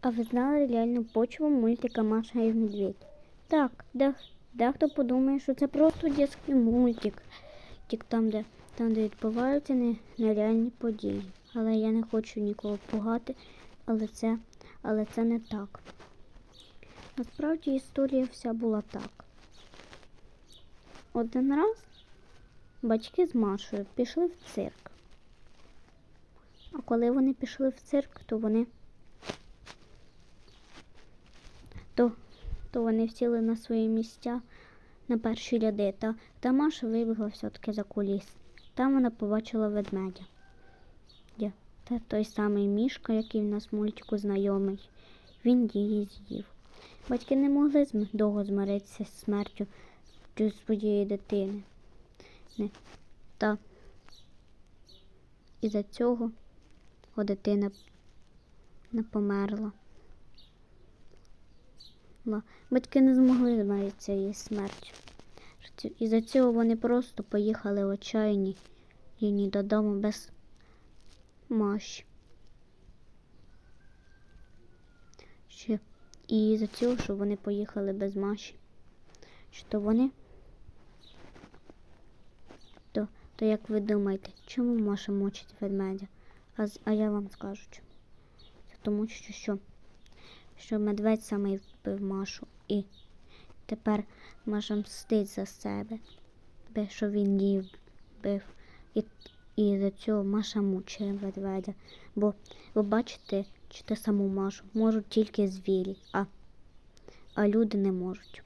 А ви знали реальну почву мультика Маша і Медведь? Так, де, дехто подумає, що це просто дитячий мультик, тільки там, де, там, де відбуваються не- нереальні події. Але я не хочу нікого пугати, але це, але це не так. Насправді історія вся була так. Один раз батьки з Машою пішли в цирк. А коли вони пішли в цирк, то вони то, то вони сіли на свої місця на перші ряди, та, та вибігла все-таки за куліс. Там вона побачила ведмедя. Це той самий мішка, який в нас мультику знайомий. Він її з'їв. Батьки не могли довго змиритися з смертю своєї дитини. Не. Та із-за цього його дитина не померла. Батьки не змогли змиритися її смертю. І за цього вони просто поїхали в отчаянні її додому без Маші. Ще. І за цього, що вони поїхали без Маші. Що вони. То, то як ви думаєте, чому Маша мочить ведмедя? А, а я вам скажу. Тому що, що, що медведь саме вбив Машу. І тепер Маша мстить за себе, що він її вбив. І, і за цього Маша мучає медведя. Бо ви чи те саму Машу можуть тільки звірі, а, а люди не можуть.